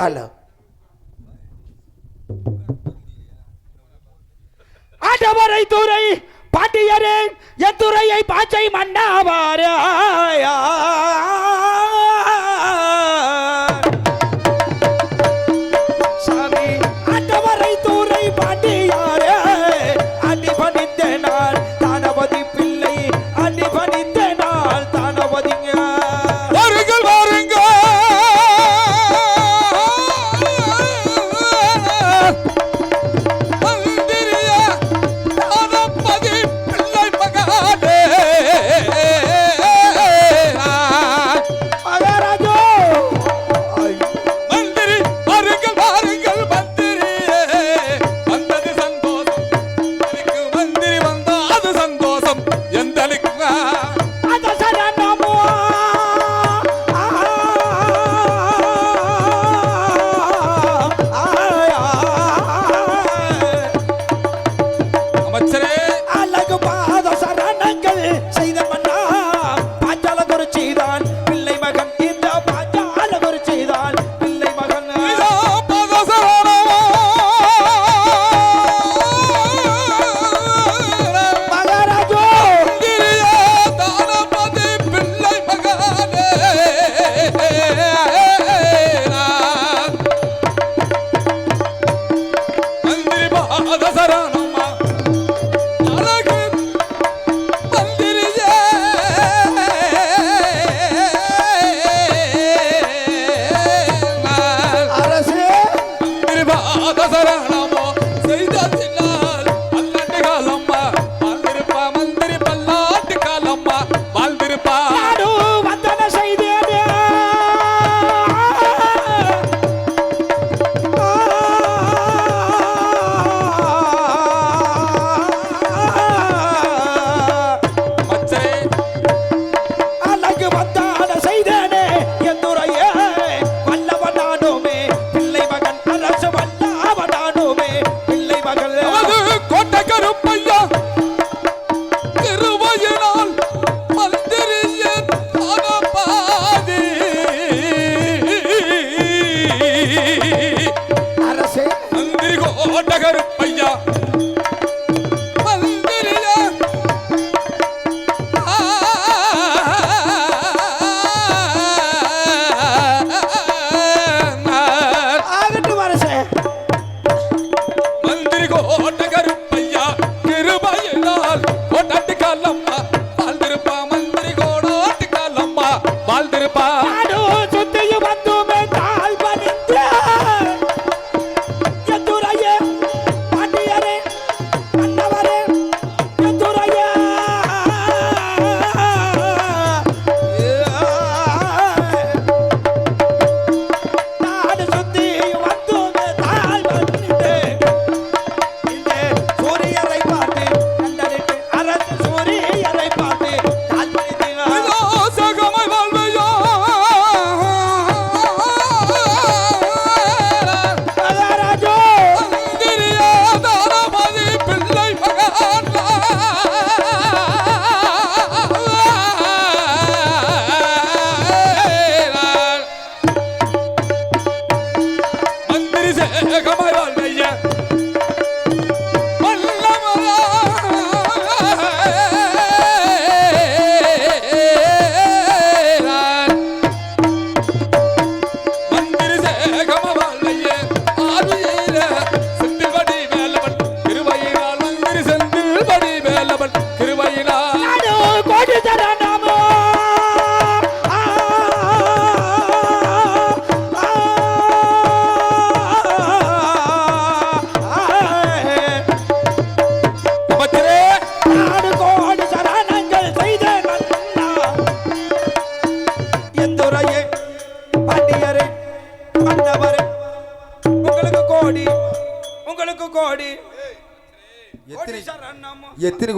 Hello ஆட்டவரை துறை பாட்டியரே என் துறையை பாச்சை மன்னாவாரா?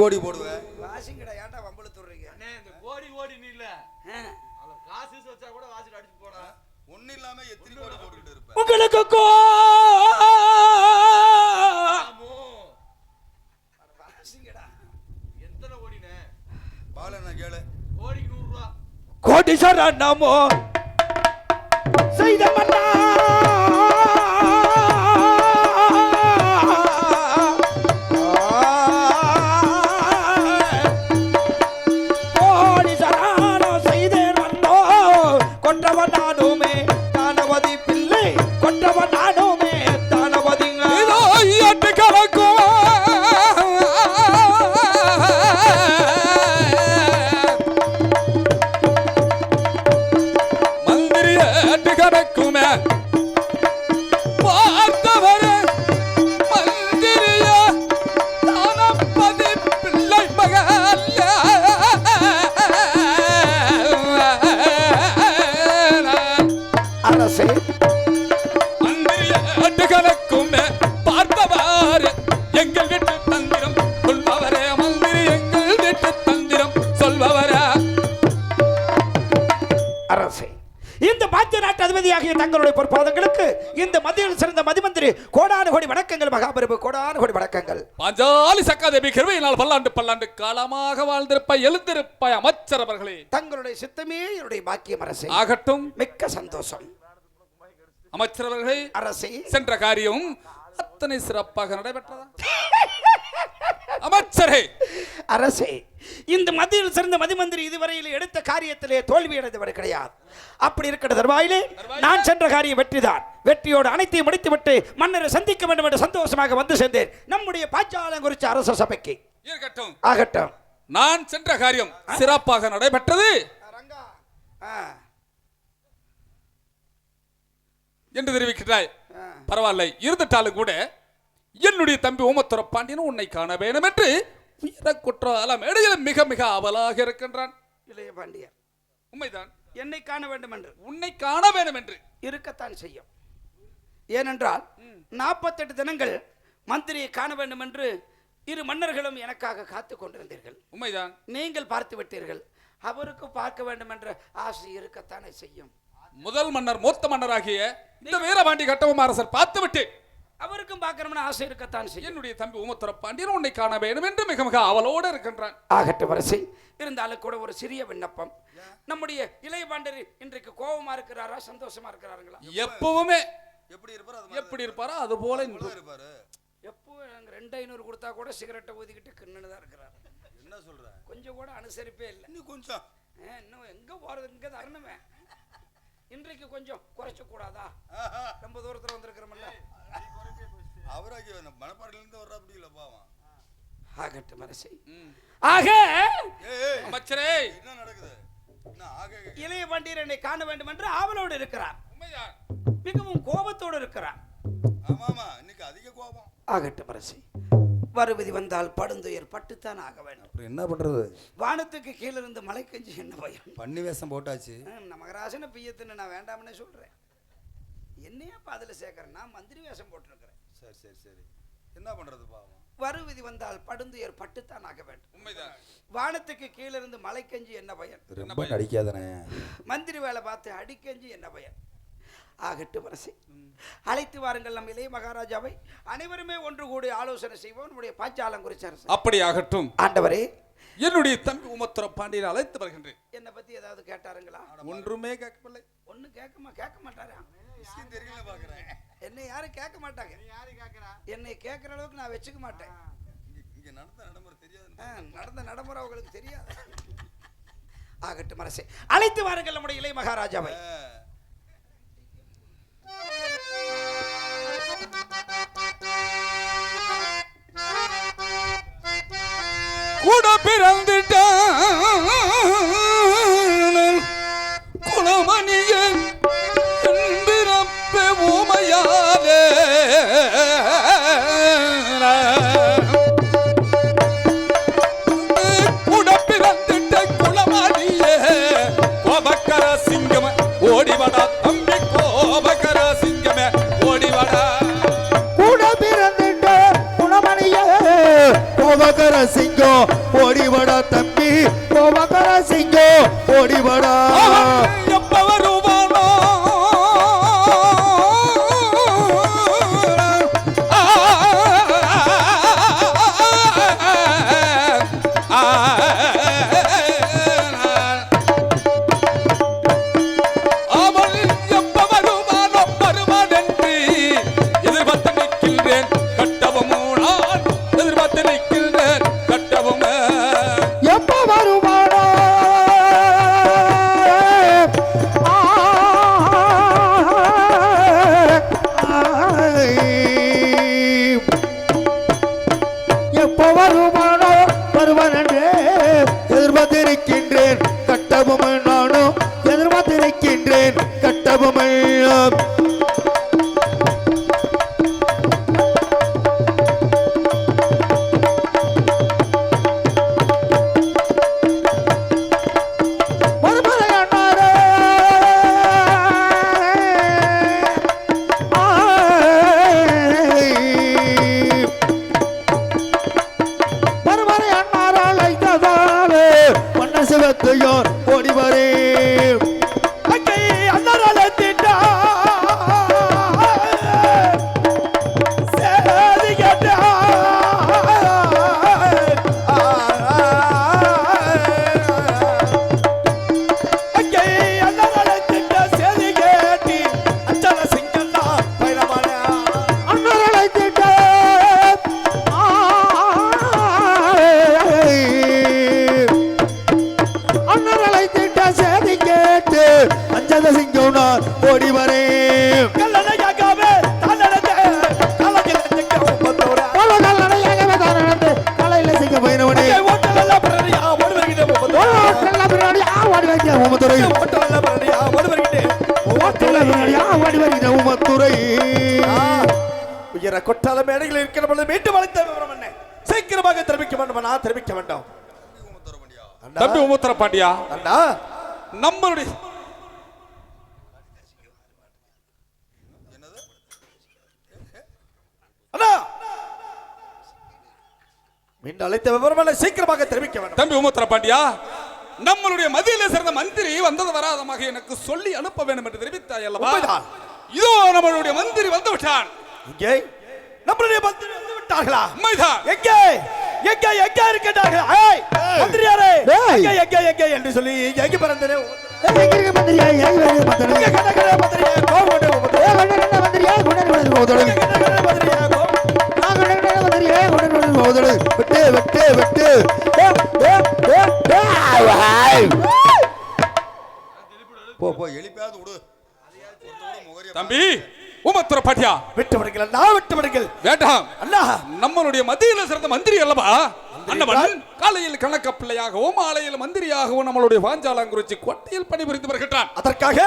கோடி போடுவ. வாசிங்கடா ஏன்டா வம்பளு துறீங்க அண்ணே இந்த கோடி ஓடி நீ இல்ல காசு வச்சா கூட வாசிட்டு அடிச்சு போடா. ஒண்ணு இல்லாம எத்தனை கோடி போட்டுக்கிட்டு இருப்ப? உங்களுக்கு கோ எத்தனை கோடினே பால நான் கேளு. கோடிக்கு நூறு ரூபா கோடீஸ்வரன் நாமோ அன்று கணக்கும் பார்த்தவாறு எங்கள் வீட்டு தந்திரம். சொல்பவரே மந்திரி எங்கள் வீட்டு தந்திரம். சொல்பவரே. அரசே இந்த பாத்திய நாட்டு அதிபதியாகிய தங்களுடைய பொற்பாதங்களுக்கு இந்த மத்தியில் சிறந்த மதிமந்திரி கோடானு கோடி வணக்கங்கள் மகாபிரபு கோடானு கோடி வணக்கங்கள். பாஞ்சாலி சக்காதேவி கிருவையினால் பல்லாண்டு பல்லாண்டு காலமாக வாழ்ந்திருப்பாய் எழுந்திருப்பாய் அமைச்சர் அவர்களே. தங்களுடைய சித்தமே என்னுடைய பாக்கியம் அரசே. ஆகட்டும். மிக்க சந்தோஷம். அமைச்சர் அவர்களே அரசே. சென்ற காரியம் அத்தனை சிறப்பாக நடைபெற்றதா? அமைச்சரே. அரசே இந்த மத்தியில் சிறந்த மதிமந்திரி இதுவரையில் எடுத்த காரியத்திலே தோல்வி அடைந்தவர் கிடையாது. அப்படி இருக்கிற தருவாயிலே நான் சென்ற காரியம் வெற்றிதான். வெற்றியோடு அனைத்தையும் முடித்துவிட்டு மன்னரை சந்திக்க வேண்டும் என்று சந்தோஷமாக வந்து சேர்ந்தேன். நம்முடைய பாஞ்சாலம் குறித்த அரச சபைக்கு. ஆகட்டும். நான் சென்ற காரியம் சிறப்பாக நடைபெற்றது. என்று தெரிவிக்கிறாய். பரவாயில்லை இருந்துட்டாலும் கூட என்னுடைய தம்பி ஓமத்துற பாண்டியனும் உன்னை காண வேண்டும் என்று வீர குற்றால மேடையில் மிக மிக அவலாக இருக்கின்றான். இளைய பாண்டியர் உண்மைதான். என்னை காண வேண்டும் என்று உன்னை காண வேண்டும் என்று இருக்கத்தான் செய்யும். ஏனென்றால் நாற்பத்தெட்டு தினங்கள் மந்திரியை காண வேண்டும் என்று இரு மன்னர்களும் எனக்காக காத்து கொண்டிருந்தீர்கள். உண்மைதான். நீங்கள் பார்த்து விட்டீர்கள். அவருக்கு பார்க்க வேண்டும் என்ற ஆசை இருக்கத்தானே செய்யும். முதல் மன்னர் மூத்த மன்னராகிய இந்த வீரபாண்டி கட்டபொம்ம அரசர் பார்த்து விட்டு அவருக்கும் பார்க்கணும்னு ஆசை இருக்கத்தான் செய்யும். என்னுடைய தம்பி ஓமத்துற பாண்டியன் உன்னை காண வேண்டும் என்று மிக மிக அவலோடு இருக்கின்றான். ஆகட்டும் வரிசை இருந்தாலும் கூட ஒரு சிறிய விண்ணப்பம். நம்முடைய இளைய பாண்டர் இன்றைக்கு கோபமா இருக்கிறாரா சந்தோஷமா இருக்கிறாருங்களா? எப்பவுமே எப்படி இருப்பாரு எப்படி இருப்பாரோ அது போல இருப்பாரு. எப்போ ரெண்டு ஐநூறு கொடுத்தா கூட சிகரெட்டை ஊதிக்கிட்டு கிண்ணுன்னு தான் இருக்கிறாரு. என்ன சொல்ற? கொஞ்சம் கூட அனுசரிப்பே இல்லை. இன்னும் கொஞ்சம். இன்னும் எங்க போறது இங்க தரணுமே. இன்றைக்கு கொஞ்சம் குறைச்ச கூடாதா. ரொம்ப தூரத்துல வந்திருக்கிறோம்ல. அவராக்கி மணப்பாறையில இருந்து வர்ற அப்படி இல்ல பாவம். ஆகட்டும் அரசை ம். ஆக! அமைச்சரே. என்ன நடக்குது? இளைய பாண்டியர் என்னை காண வேண்டும் என்று ஆவலோடு இருக்கிறார். மிகவும் கோபத்தோடு இருக்கிறார். ஆமா ஆமா இன்னைக்கு அதிக கோபம். ஆகட்டும் அரசை வருவதி வந்தால் படுந்துயர் பட்டுத்தான் ஆக வேண்டும். அப்புறம் என்ன பண்றது? வானத்துக்கு கீழே இருந்து மலை கஞ்சி என்ன பயம்? பண்ணி வேஷம் போட்டாச்சு. ஆ, நமகராசன பிய்யத்துன்னு நான் வேண்டாம்னே சொல்றேன். என்னையா அதில் சேர்க்கறேன்? நான் மந்திரி வேஷம் போட்டிருக்கிறேன். சரி சரி சரி. என்ன பண்றது பாவம்? வருவிதி வந்தால் படுந்துயர் பட்டுத்தான் ஆக வேண்டும். உண்மைதான். வானத்துக்கு கீழே இருந்து மலை கஞ்சி என்ன பயன் ரொம்ப நடிக்காதனே. மந்திரி வேலை பார்த்து அடிக்கஞ்சி என்ன பயன் ஆகட்டும் அரசே. அழைத்து வாருங்கள் நம் இளைய மகாராஜாவை. அனைவருமே ஒன்று கூடி ஆலோசனை செய்வோம். நம்முடைய பாஞ்சாலம் குறிச்ச அரசு. அப்படி ஆகட்டும். ஆண்டவரே. என்னுடைய தம்பி உமத்துற பாண்டியனை அழைத்து வருகின்றேன். என்னை பத்தி ஏதாவது கேட்டாருங்களா? ஒன்றுமே கேட்கவில்லை. ஒன்றும் கேட்கமா கேட்க மாட்டாரா? விஷயம் தெரியல பாக்குறேன். என்னை யாரும் கேட்க மாட்டாங்க? யாரு கேக்குறா என்னை கேட்குற அளவுக்கு நான் வச்சுக்க மாட்டேன். இங்க- நடந்த நடைமுறை தெரியாது நடந்த நடைமுறை அவங்களுக்கு தெரியாது. ஆகட்டும் அரசே. அழைத்து வாருங்கள் நம்முடைய இளைய மகாராஜாவை. கூட பிறந்துட்டான். மன்ன யார் ஓடிவரே ஓடி உமத்துறை உயர கொட்டால மேடையில் இருக்கிற பொழுது மீண்டும் அழைத்த விவரம் என்ன? சீக்கிரமாக தெரிவிக்க வேண்டும் நான் தெரிவிக்க வேண்டும். தம்பி உமுத்திர பாண்டியா அண்ணா. நம்மளுடைய என்னது அண்ணா. மீண்டும் அழைத்த விவரம் சீக்கிரமாக தெரிவிக்க வேண்டும். தம்பி உமுத்திர பாண்டியா நம்மளுடைய மதியில சேர்ந்த மந்திரி வந்தது வராதமாக எனக்கு சொல்லி அனுப்ப வேண்டும் என்று தெரிவித்தாய் அல்லவா. இதோ நம்மளுடைய மந்திரி வந்து விட்டான் இங்கே நம்மளுடைய மந்திரி வந்து விட்டார்களா உண்மைதான். எங்கே? எங்கே எங்கே இருக்கின்றார்கள்? ஏய், மந்திரியாரே. எங்கே எங்கே எங்கே என்று சொல்லி எங்கே பிறந்தனே? எங்க இருக்க மந்திரியா? எங்க வருது எங்கே மந்திரி கணக்கரே மந்திரியே உமது. ஏ மந்திரியா எங்கே மந்திரியே நான் குடன் குடன் மந்திரியா போதோடு வெட்டு வெட்டு. போ போ விடு. தம்பி உமத்திர பாட்டியா விட்டு விடுங்கள் நான் விட்டு விடுங்கள். வேண்டாம். அண்ணா. நம்மளுடைய மத்தியில சிறந்த மந்திரி அல்லவா? அண்ணவன் காலையில் கணக்க பிள்ளையாகவும் மாலையில் மந்திரியாகவும் நம்மளுடைய பாஞ்சாலங்குறிச்சி கோட்டையில் பணிபுரிந்து வருகின்றான். அதற்காக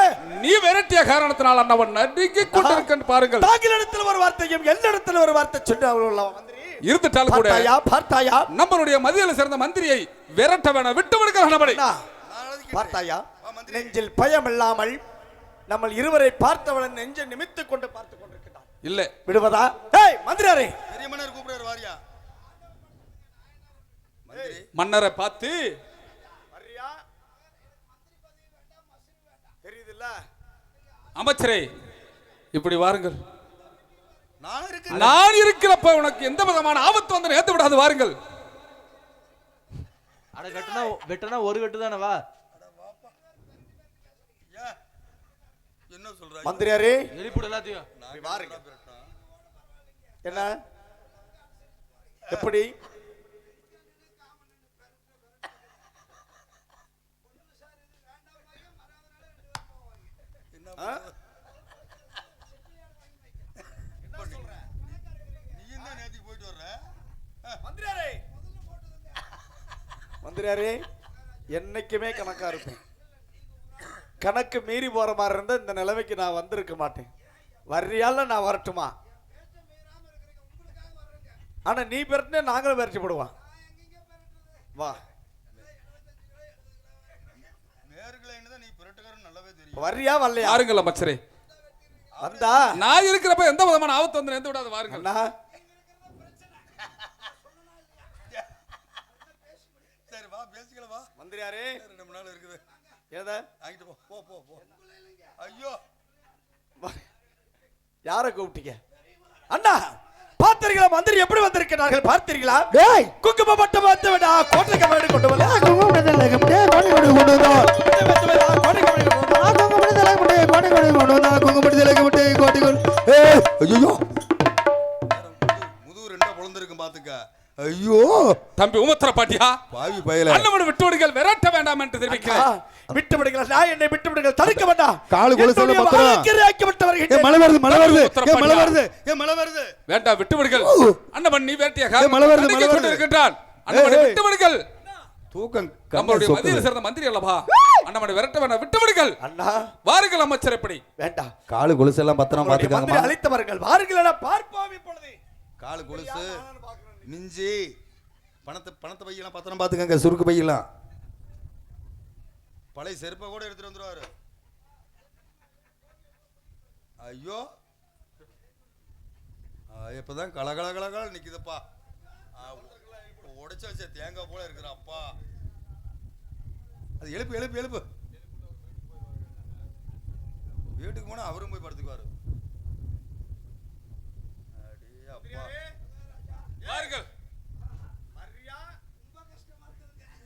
நீ விரட்டிய காரணத்தினால் அண்ணவன் நடுங்கிக் கொண்டிருக்க பாருங்கள். தாங்கிலிடத்தில் ஒரு வார்த்தையும் என்னிடத்தில் ஒரு வார்த்தை சொன்ன மந்திரி இருந்துட்டால் கூட பார்த்தாயா பார்த்தாயா? நம்மளுடைய மதியில சேர்ந்த மந்திரியை விரட்ட வேணாம் விட்டு எழுதிக்கிட்டேன். பார்த்தாயா. நெஞ்சில் பயம் இல்லாமல் நம்ம இருவரை பார்த்தவளன் நெஞ்சை நிமித்துக் கொண்டு பார்த்துக் கொண்டிருக்கிறான் இல்ல. விடுவதா? ஏய் மந்திரியாரே பெரிய மன்னர் கூப்பிடுறாரு வாரியா. மந்திரி. மன்னரை பார்த்து வர்றியா? தெரியுதுல்ல? அமைச்சரே இப்படி வாருங்கள். நான் இருக்கு நான் இருக்கிறப்ப உனக்கு எந்த விதமான ஆபத்து வந்து நேர்த்து விடாது வாருங்கள். அட கட்டுனா வெட்டுனா ஒரு கட்டு தானே வா. ஏன்? என்ன சொல்ற? மந்திரியாரே. எழுப்பிடு எல்லாத்தையும். வாருங்க. என்ன எப்படி? என்ன ஆ? நீயும் தான் நேத்திக்கு போயிட்டு வர்ற மந்திரியாரே மந்திரியாரே என்னைக்குமே கணக்கா இருப்பேன். கணக்கு மீறி போற மாதிரி இருந்தா இந்த நிலைமைக்கு நான் வந்திருக்க மாட்டேன். வர்றியால நான் வரட்டுமா? ஆனா நீ பெருட்டு நாங்களும் பெருட்டி போடுவோம். வா. வர்றியா வரலையா? வாருங்கள் அமைச்சரே வந்தா. நான் இருக்கிறப்ப எந்த விதமான ஆபத்து வந்து நேர்த்து விடாது வாருங்கள் அண்ணா நாள் இருக்குது. ஏதா வாங்கிட்டு போ போ போ போ. ஐயோ. யாரை கூப்பிட்டீங்க? அண்ணா பார்த்தீர்களா? மந்திரி எப்படி வந்திருக்கிறார்கள்? பார்த்தீர்களா? டேய். குங்கும பட்டம் பார்த்து விடா கோட்டை கமாடி கொண்டு வந்தா குங்குமத்தில் கொண்டு கொண்டு வந்தோம் கோட்டை கமாடி கொண்டு வந்தா குங்குமத்தில் கொண்டு கொண்டு கொண்டு கொண்டு வந்தா குங்குமத்தில் கொண்டு கோட்டை கொண்டு ஏய் ஐயோ. முதுகு ரெண்டா பொழந்திருக்கும் பாத்துக்க ஐயோ! தம்பி உமத்திர பாண்டியா பாவி பயல. அண்ணமன் விட்டு விடுங்கள் விரட்ட வேண்டாம் என்று தெரிவிக்கிறேன். விட்டு விடுங்கள் நான் என்னை விட்டு விடுங்கள் தடுக்க வேண்டாம். காலு கொலுசுல என்னுடைய பத்திரம். மழை வருது மழை வருது. மழை. வருது ஏ மழை வருது. வேண்டாம் விட்டு விடுங்கள். அண்ணமன் நீ வேட்டியாக மழை வருது, மழை வருது. ஏய், விட்டு விடுங்கள். தூக்கம் நம்மளுடைய சொக்குது. சிறந்த மந்திரி அல்லவா? அண்ணமனை விரட்ட வேண்டாம் விட்டு விடுங்கள். அண்ணா. வாருங்கள் அமைச்சர் எப்படி? வேண்டாம். காலு கொலுசெல்லாம் பத்திரம் உங்களுடைய மந்திரி பாத்துக்காங்கம்மா அழைத்தவர்கள். வாருங்கள் பார்ப்போம் இப்பொழுது. காலு கொலுசு. மிஞ்சி. பணத்தை பணத்தை பையெல்லாம் பத்திரம் பார்த்துக்கங்க சுருக்கு பையெல்லாம். பழைய செருப்பை கூட எடுத்துட்டு வந்துருவாரு. ஐயோ. இப்போதான் கல கலகல கலகல நிக்குதுப்பா. உடைச்சு வச்ச தேங்காய் போல இருக்கிற அப்பா அது எழுப்பு எழுப்பு எழுப்பு. வீட்டுக்கு போனா அவரும் போய் படுத்துக்குவாரு. அடே அப்பா வாருங்கள்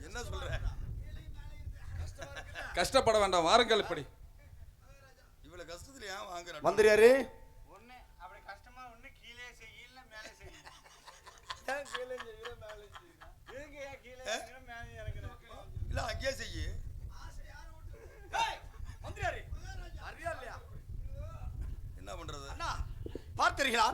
என்ன சொல்ற? கஷ்டப்பட வேண்டாம் வாருங்கள் இப்படி. இவ்வளவு கஷ்டத்துல ஏன் வாங்குற மந்திரியாரு. இல்ல அங்கேயே செய்யு. என்ன பண்றது? பார்த்தீர்களா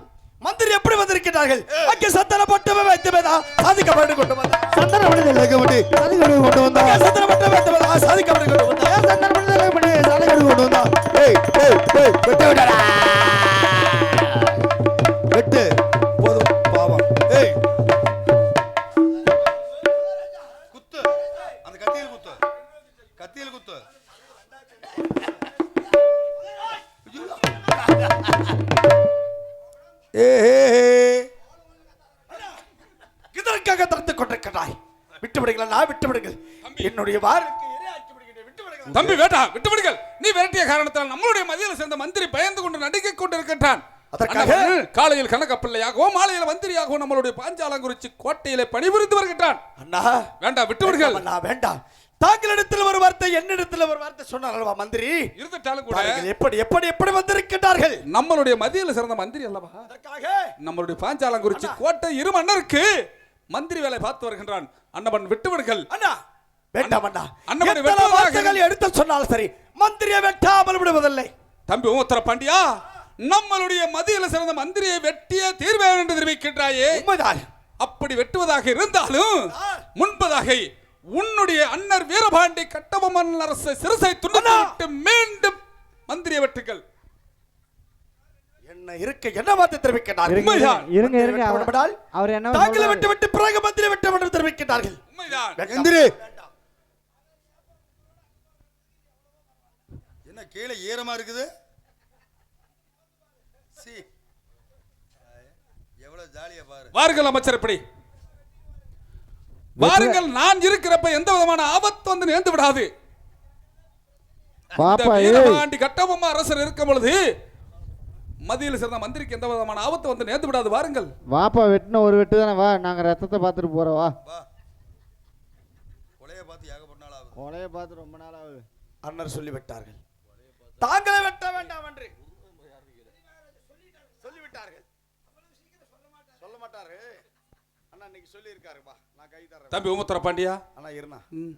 மந்திரி எப்படி வந்திருக்கிறார்கள்? அங்கே சத்தன பட்டமே வைத்தவேதா சாதிக்கப்பட்டு கொண்டு வந்தா. சந்தன மணியில் கொண்டு சதி கொண்டு கொண்டு வந்தா. அங்கே சத்தன பட்டம் வைத்தவேதா சாதிக்கப்பட்டு கொண்டு வந்தா. சந்தன மணியில் கொண்டு சதி கொண்டு கொண்டு வந்தா? ஏய் ஏய் ஏய் விடடா வெட்டு கணக்கப்பிள்ளையாகவும் மாலையில் மந்திரியாகவும் நம்மளுடைய பாஞ்சாலங்குறிச்சி கோட்டையிலே பணிபுரிந்து வருகின்றான். அண்ணா வேண்டாம் விட்டு விடுங்கள். அண்ணா வேண்டாம். தாங்களிடத்தில் ஒரு வார்த்தை என்னிடத்தில் ஒரு வார்த்தை சொன்னார் அல்லவா மந்திரி? இருந்துட்டாலும் கூட எப்படி எப்படி எப்படி வந்திருக்கிறார்கள் நம்மளுடைய மதியில் சிறந்த மந்திரி அல்லவா? அதற்காக. நம்மளுடைய பாஞ்சாலங்குறிச்சி கோட்டை இரு மன்னருக்கு மந்திரி வேலை பார்த்து வருகின்றான். அண்ணவன் விட்டு விடுங்கள். அண்ணா வேண்டாம் அண்ணா. வார்த்தைகள் எடுத்து சொன்னால் சரி மந்திரியை வெட்டாமல் விடுவதில்லை. தம்பி உத்தர பாண்டியா? நம்மளுடைய மதியில் சிறந்த மந்திரியை வெட்டிய தீர்வேன் என்று தெரிவிக்கின்றாயே. உண்மைதான்? அப்படி வெட்டுவதாக இருந்தாலும் முன்பதாக உன்னுடைய அண்ணர் வீரபாண்டி கட்டபொம்மன் அரசு சிறுசை துண்டித்து மீண்டும் மந்திரியை வெட்டுங்கள். என்ன இருக்க என்ன வார்த்தை தெரிவிக்கிறார்கள் உண்மைதான். இருங்க இருங்க. அவர் என்ன தாங்களை? விட்டு விட்டு பிறகு மந்திரி என்று தெரிவிக்கிறார்கள் உண்மைதான். வேண்டாம். என்ன கீழே ஈரமா இருக்குது? வாருங்கள் அமைச்சர் இப்படி. வாருங்கள் நான் இருக்கிறப்ப எந்த விதமான ஆபத்து வந்து நேர்ந்து விடாது. இந்த பாப்பா ஏய். வீரபாண்டி கட்டபொம்ம அரசர் இருக்கும் பொழுது மதியில் சிறந்த மந்திரிக்கு எந்த விதமான ஆபத்து வந்து நேர்ந்து விடாது. வாருங்கள். வாப்பா வெட்டின ஒரு வெட்டு தானே வா நாங்க ரத்தத்தை பார்த்துட்டு போறோம் வா. கொலைய பார்த்து ஏகப்பட்ட நாள் ஆகுது. கொலையை பார்த்து ரொம்ப நாள் ஆகுது. அண்ணர் சொல்லிவிட்டார்கள். தாங்களே வெட்ட வேண்டாம் என்று சொல்ல மாட்டாரு அண்ணா இன்னைக்கு சொல்லி இருக்காருப்பா நான் கை தர்றேன். தம்பி உமத்துற பாண்டியா? அண்ணா இருண்ணா. ம்.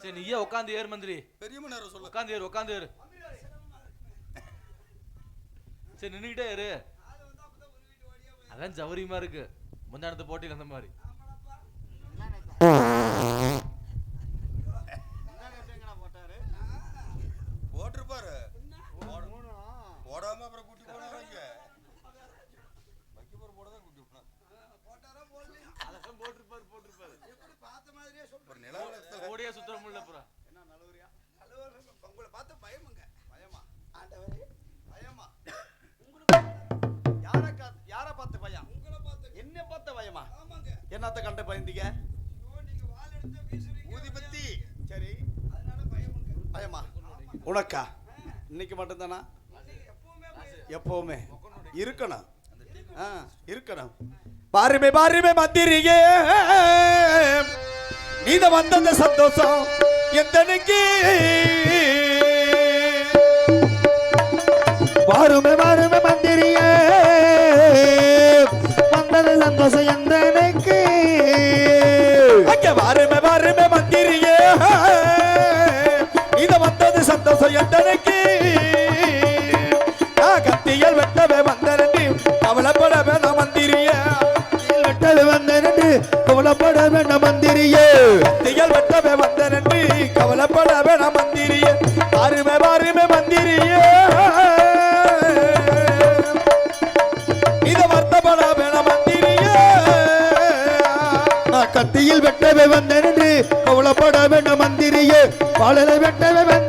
சரி நீயே உட்காந்து ஏறு மந்திரி? பெரிய மன்னர் சொல்லு. உட்காந்து ஏறு உட்காந்து ஏறு. சரி நின்னுக்கிட்டே இரு அதான் ஜவரியமா இருக்கு. முந்தானத்து போட்டியில் அந்த மாதிரி. போட்டிருப்பாரு. போடாம அப்புறம் குட்டி போனாங்க வைக்கப்புறம் போட தான் குட்டி போனாங்க போட்டாரா போடலையா அதெல்லாம் போட்டிருப்பாரு போட்டிருப்பாரு. பார்த்த மாதிரியே சொல்ற நிலவரத்துல ஓடியா சுத்தர முடியல என்ன நலவரியா நலவர உங்களை பார்த்த பயமுங்க பயமா? ஆண்டவரே. பயமா? உங்களுக்கு யாரை யாரை பார்த்து பயம்? உங்களை பார்த்து என்ன பார்த்த பயமா? ஆமாங்க. என்னத்த கண்ட பயந்தீங்க? பத்தி. சரி. பயமா உனக்கா? இன்னைக்கு மட்டும்தானா? எப்பவுமே. இருக்கணும். இருக்கணும். பாருமே பாருமே மந்திரியே. நீத வந்தது சந்தோஷம் எத்தனைக்கு பாருமே பாரு. நான் கத்தியல் வெட்டவே வந்தனி கவலைப்பட வேணாம் மந்திரியே. வெட்டது வந்தனு கவலைப்பட வேண்டாம் மந்திரியே. தியல் வெட்டவே வந்தனன்றி கவலைப்பட வேணாம் மந்திரியே. பாருமே பாருமே மந்திரியே. இத வருத்தப்பட வேணாம் மந்திரியே. நான் கத்தியில் வெட்டவே வந்தனு கவலைப்பட வேண்டாம் மந்திரியே. பாடலை வெட்டவே வந்தனு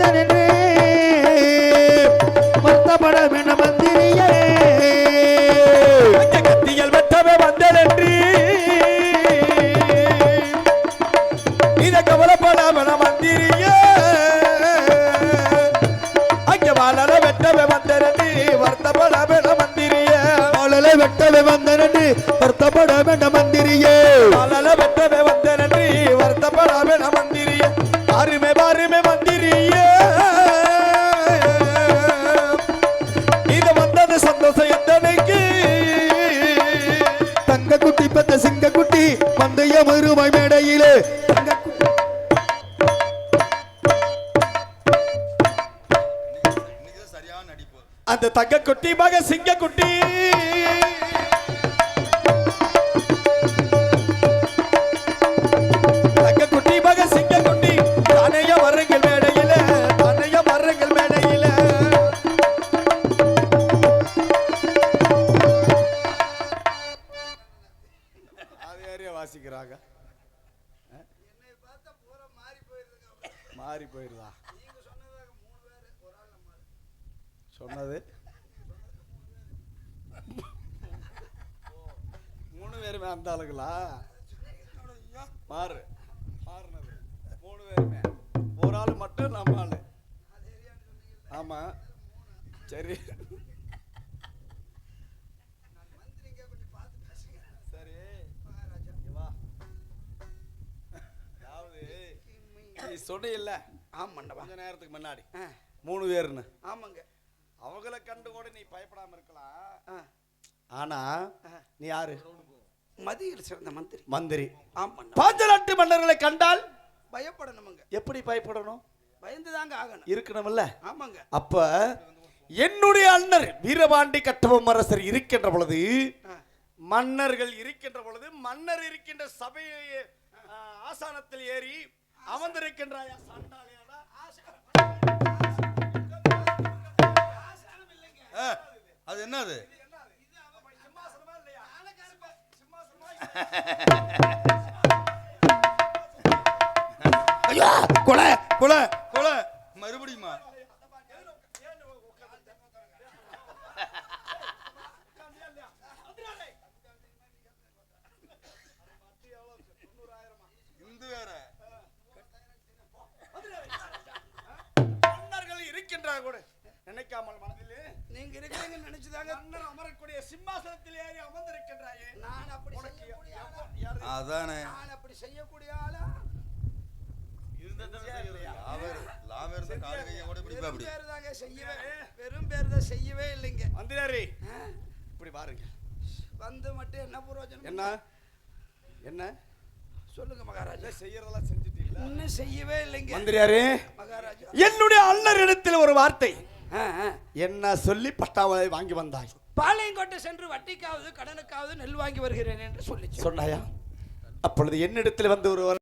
நீ சொன்னில்ல ஆமாண்டவா கொஞ்ச நேரத்துக்கு முன்னாடி. மூணு பேருன்னு. ஆமாங்க. அவங்கள கண்டு கூட நீ பயப்படாம இருக்கலாம். ஆனா நீ யாரு? மதியில் சிறந்த மந்திரி. மந்திரி. ஆமாண்டா. பாஞ்ச நாட்டு மன்னர்களை கண்டால் பயப்படணுமுங்க. எப்படி பயப்படணும்? பயந்துதாங்க ஆகணும். இருக்கணும்ல. ஆமாங்க. அப்ப என்னுடைய அண்ணர் வீரபாண்டி கட்டபொம்ம அரசர் இருக்கின்ற பொழுது. மன்னர்கள் இருக்கின்ற பொழுது மன்னர் இருக்கின்ற சபையை ஆசானத்தில் ஏறி அமர்ந்திருக்கின்றாயா? சண்டாளியாடா? அது என்னது? ஐயா! கொலை கொலை! கொலை! மறுபடியுமா? நினைக்காமல் மனதிலே நீங்க இருக்கிறீங்கன்னு நினைச்சுதாங்க. மன்னர் அமரக்கூடிய சிம்மாசனத்தில் ஏறி அமர்ந்திருக்கின்றாயே. நான் அப்படி செய்யக்கூடிய ஆளா? யாரு? அதானே. நான் அப்படி செய்யக்கூடிய ஆளா? லாவேர் லாவேர் தான் காடு பிடிப்பா அப்படி பேர் தாங்க செய்யவே வெறும் பேர் தான் செய்யவே இல்லைங்க. மந்திரி ஆ, இப்படி பாருங்க. வந்து மட்டும் என்ன புரோஜனம் என்ன? என்ன? சொல்லுங்க மகாராஜா. செய்யறதெல்லாம் செஞ்சுட்டு இல்ல இன்னும் செய்யவே இல்லைங்க. மந்திரியாரே மகாராஜா. என்னுடைய அண்ணரிடத்தில் ஒரு வார்த்தை. என்ன சொல்லி பட்டாவளை வாங்கி வந்தாய்? பாளையங்கோட்டை சென்று வட்டிக்காவது கடனுக்காவது நெல் வாங்கி வருகிறேன் என்று சொல்லிச்சு. சொன்னாயா? அப்பொழுது என்னிடத்தில் வந்து ஒரு